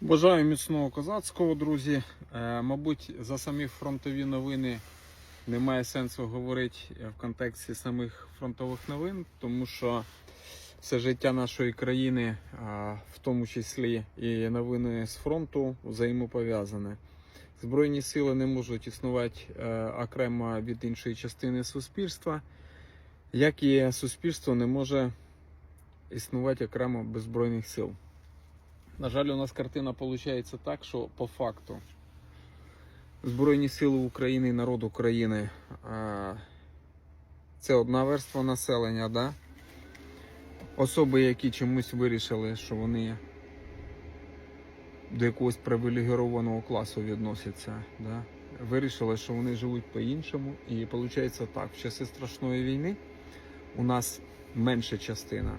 Бажаю міцного козацького, друзі. Е, мабуть, за самі фронтові новини немає сенсу говорити в контексті самих фронтових новин, тому що все життя нашої країни, а, в тому числі і новини з фронту, взаємопов'язане. Збройні сили не можуть існувати е, окремо від іншої частини суспільства, як і суспільство не може існувати окремо без збройних сил. На жаль, у нас картина виходить так, що по факту Збройні Сили України і народ України це одна верства населення, да? особи, які чомусь вирішили, що вони до якогось привілегірованого класу відносяться, да? вирішили, що вони живуть по-іншому. І виходить так, в часи страшної війни у нас менша частина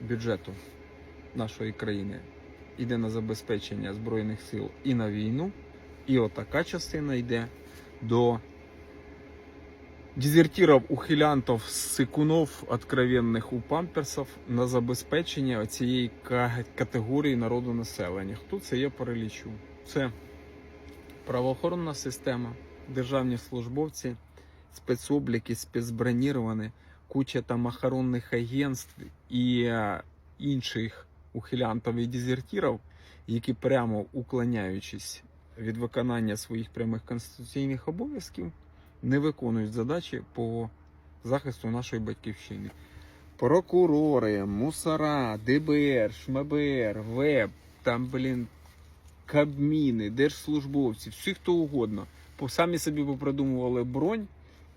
бюджету нашої країни йде на забезпечення Збройних сил і на війну. І отака частина йде до дезертиров, ухилянтов, сикунов, откровенних у памперсів на забезпечення цієї категорії народу населення. Хто це я перелічу? Це правоохоронна система, державні службовці, спецобліки, спецброніровані, куча там охоронних агентств і е, інших ухилянтів і дезертирів, які прямо уклоняючись від виконання своїх прямих конституційних обов'язків, не виконують задачі по захисту нашої батьківщини. Прокурори, мусора, ДБР, ШМБР, ВЕБ, там, блін, Кабміни, держслужбовці, всі хто угодно, самі собі попридумували бронь,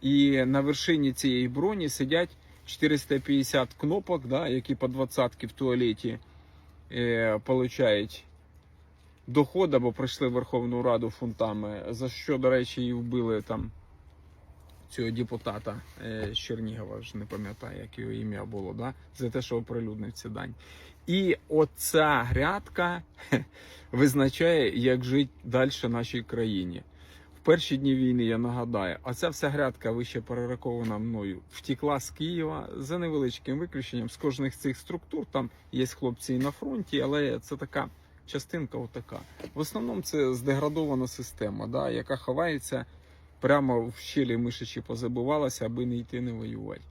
і на вершині цієї броні сидять 450 кнопок, да, які по 20 в туалеті получають доход або прийшли в Верховну Раду фунтами, за що, до речі, і вбили там цього депутата е, з Чернігова, вже не пам'ятаю, як його ім'я було, да? за те, що оприлюднив ці дані. І оця грядка визначає, як жити далі нашій країні. Перші дні війни я нагадаю, а ця вся грядка вище перерахована мною втекла з Києва за невеличким виключенням з кожних цих структур. Там є хлопці і на фронті, але це така частинка. Отака. В основному це здеградована система, да, яка ховається прямо в щелі мишачі позабувалася, аби не йти не воювати.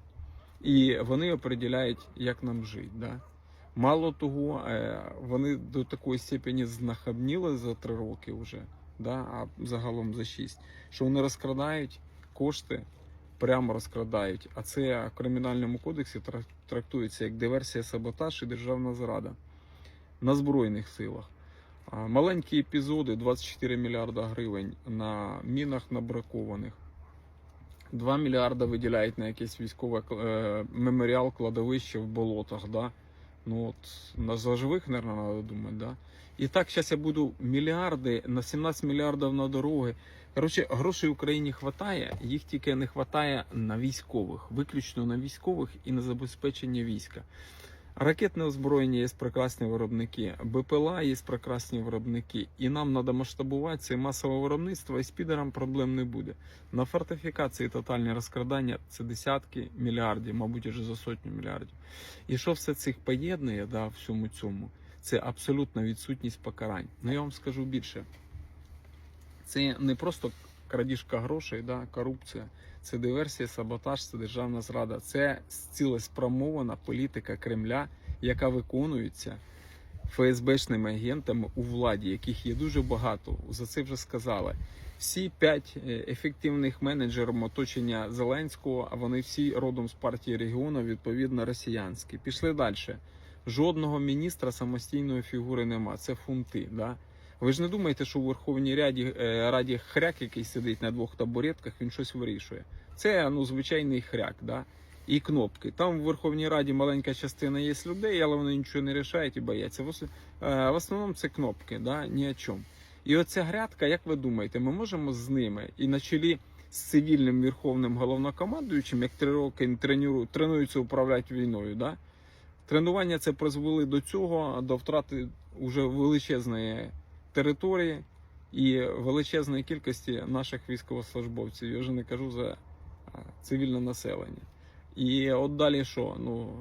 І вони определяють, як нам жити. Да. Мало того, е, вони до такої степені знахабніли за три роки вже, да, а загалом за шість, що вони розкрадають кошти, прямо розкрадають. А це в кримінальному кодексі трактується як диверсія, саботаж і державна зрада на Збройних силах. Маленькі епізоди 24 мільярда гривень на мінах набракованих. 2 мільярда виділяють на якесь військове е, меморіал кладовище в болотах. Да? Ну от на заживих мабуть, треба думати. Да? І так зараз я буду мільярди на 17 мільярдів на дороги. Коротше, грошей Україні вистачає, їх тільки не вистачає на військових, виключно на військових і на забезпечення війська. Ракетне озброєння є прекрасні виробники, БПЛА є прекрасні виробники, і нам треба масштабувати це масове виробництво, і з підером проблем не буде. На фортифікації тотальні розкрадання це десятки мільярдів, мабуть, вже за сотню мільярдів. І що все цих поєднує, да, всьому цьому, це абсолютна відсутність покарань. Ну я вам скажу більше. Це не просто крадіжка грошей, да, корупція, це диверсія, саботаж, це державна зрада. Це цілеспрямована політика Кремля, яка виконується ФСБшними агентами у владі, яких є дуже багато. За це вже сказали. Всі п'ять е, ефективних менеджерів оточення Зеленського, а вони всі родом з партії регіону, відповідно росіянські. Пішли далі. Жодного міністра самостійної фігури нема. Це фунти. Да? Ви ж не думаєте, що у Верховній Раді, е, Раді хряк, який сидить на двох табуретках, він щось вирішує. Це ну, звичайний хряк, да? і кнопки. Там в Верховній Раді маленька частина є людей, але вони нічого не рішають і бояться. В е, в основному це кнопки, да? ні о чому. І оця грядка, як ви думаєте, ми можемо з ними і на чолі з цивільним верховним головнокомандуючим, як три роки тренуються управляти війною, да? Тренування це призвели до цього, до втрати уже величезної території і величезної кількості наших військовослужбовців. Я вже не кажу за цивільне населення. І от далі що? Ну,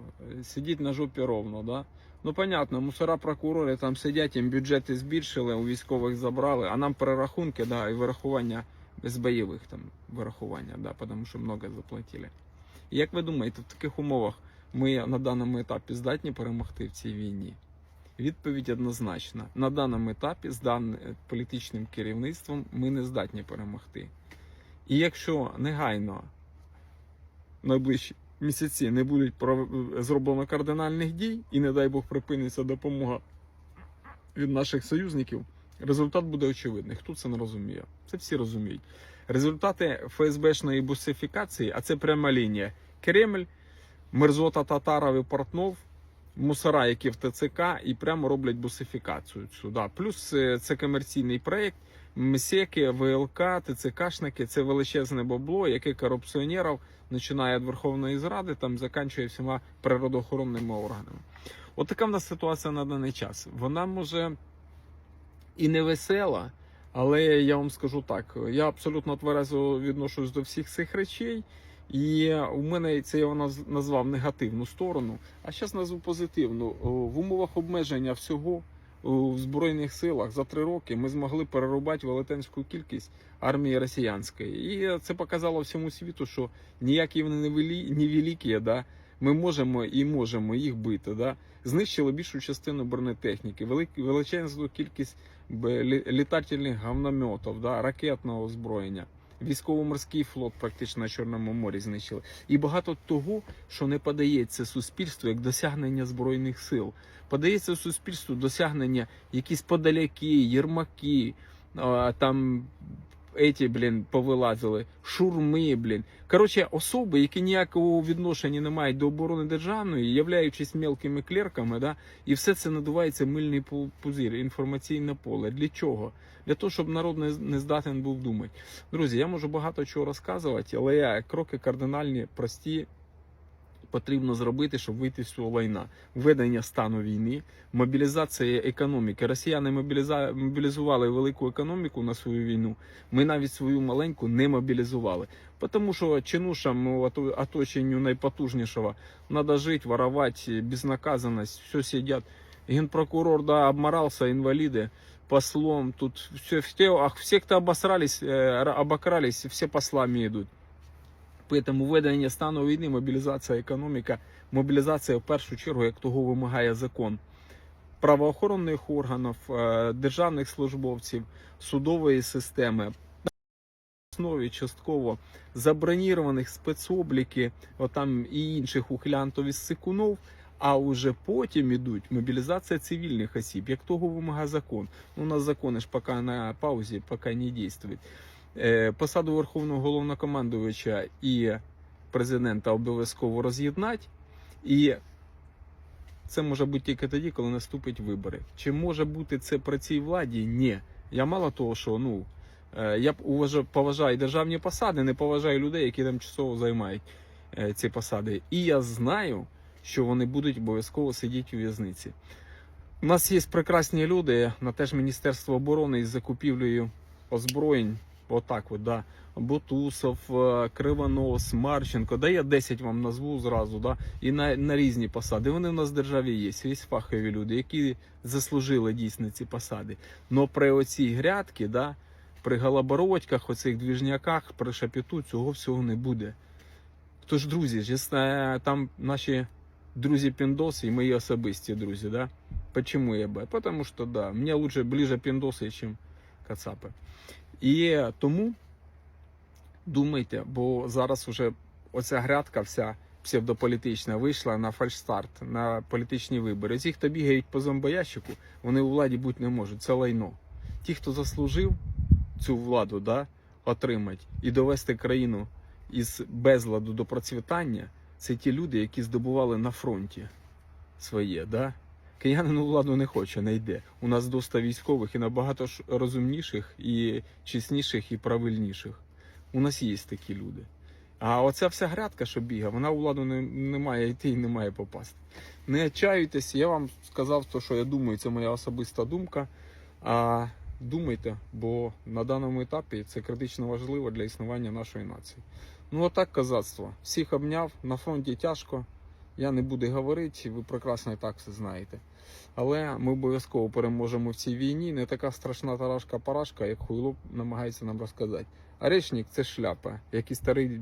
сидіть на жопі ровно, да? Ну, понятно, мусора прокурори там сидять, їм бюджети збільшили, у військових забрали, а нам перерахунки, да, і вирахування без бойових там вирахування, да, тому що много заплатили. Як ви думаєте, в таких умовах ми на даному етапі здатні перемогти в цій війні? Відповідь однозначна. На даному етапі з даним політичним керівництвом ми не здатні перемогти. І якщо негайно найближчі місяці не будуть пров- зроблено кардинальних дій, і не дай Бог припиниться допомога від наших союзників, результат буде очевидний. Хто це не розуміє? Це всі розуміють. Результати ФСБшної бусифікації, а це пряма лінія. Кремль, мерзота Татаров і Портнов, мусора, які в ТЦК, і прямо роблять бусифікацію сюди. Плюс е, це комерційний проєкт. МСЕКи, ВЛК, ТЦКшники це величезне бабло, яке корупціонерів починає від Верховної Зради, там заканчує всіма природоохоронними органами. От така в нас ситуація на даний час. Вона може і не весела, але я вам скажу так: я абсолютно тверезо відношусь до всіх цих речей. І у мене це я наз- назвав негативну сторону, а зараз назву позитивну. В умовах обмеження всього у Збройних силах за три роки ми змогли перерубати велетенську кількість армії росіянської. І це показало всьому світу, що ніякі вони не велі, не великі, да, ми можемо і можемо їх бити. Да. Знищили більшу частину бронетехніки, велик, величезну кількість літательних гавнометів, да, ракетного озброєння. Військово-морський флот практично на Чорному морі знищили. І багато того, що не подається суспільству як досягнення збройних сил. Подається суспільству досягнення якісь подаляки, єрмаки, там еті, блін, повилазили, шурми, блін. Коротше, особи, які ніякого відношення не мають до оборони державної, являючись мелкими клерками, да, і все це надувається мильний пу- пузир, інформаційне поле. Для чого? Для того, щоб народ не, не здатен був думати. Друзі, я можу багато чого розказувати, але я кроки кардинальні, прості. Потрібно зробити, щоб вийти з цього лайна. Введення стану війни, мобілізація економіки. Росіяни мобілізували велику економіку на свою війну. Ми навіть свою маленьку не мобілізували. Тому що чинушам оточенню найпотужнішого треба жити, воровати, безнаказаність, все сидять. Генпрокурор да, обморался, инвалиды, послом, тут все, все, ах, все, кто обосрались, э, обокрались, все послами идут. Поэтому введення стану війни, мобілізація економіка, мобілізація в першу чергу, як того вимагає закон правоохоронних органів, е, державних службовців, судової системи. Основі частково забронірованих спецобліки, отам і інших ухилянтів із сикунов, а уже потім ідуть мобілізація цивільних осіб, як того вимагає закон. Ну, у нас закони ж поки на паузі, поки не дійствують. Е, Посаду Верховного головнокомандувача і президента обов'язково роз'єднати. І це може бути тільки тоді, коли наступить вибори. Чи може бути це при цій владі? Ні. Я мало того, що ну е, я поважаю державні посади, не поважаю людей, які тимчасово займають е, ці посади. І я знаю, що вони будуть обов'язково сидіти у в'язниці. У нас є прекрасні люди на теж Міністерство оборони із закупівлею озброєнь. Отак, от, да. Бутусов, е, Кривонос, Марченко. Да я 10 вам назву зразу, да. І на, на різні посади. Вони в нас в державі є. Є фахові люди, які заслужили дійсно ці посади. Но при оцій грядки, да, при галабородьках, оцих двіжняках, при шапіту цього всього не буде. Тож, друзі, там наші друзі піндоси і мої особисті друзі, да. Почему я б? Потому что, да, мне лучше ближе піндоси, чим кацапи. І тому думайте, бо зараз уже оця грядка вся псевдополітична вийшла на фальшстарт, на політичні вибори. Ті, хто бігають по зомбоящику, вони у владі бути не можуть. Це лайно. Ті, хто заслужив цю владу, да, отримати і довести країну із безладу до процвітання, це ті люди, які здобували на фронті своє. Да? Киянин у владу не хоче, не йде. У нас доста військових і набагато розумніших, і чесніших, і правильніших. У нас є такі люди. А оця вся грядка, що бігає, вона у владу не, не має йти і не має попасти. Не отчаюйтесь, я вам сказав, то, що я думаю, це моя особиста думка. А думайте, бо на даному етапі це критично важливо для існування нашої нації. Ну, отак казацтво. Всіх обняв, на фронті тяжко, Я не буду говорити, ви прекрасно і так все знаєте. Але ми обов'язково переможемо в цій війні. Не така страшна тарашка-парашка, як хуйло намагається нам розказати. А речник це шляпа, як і старий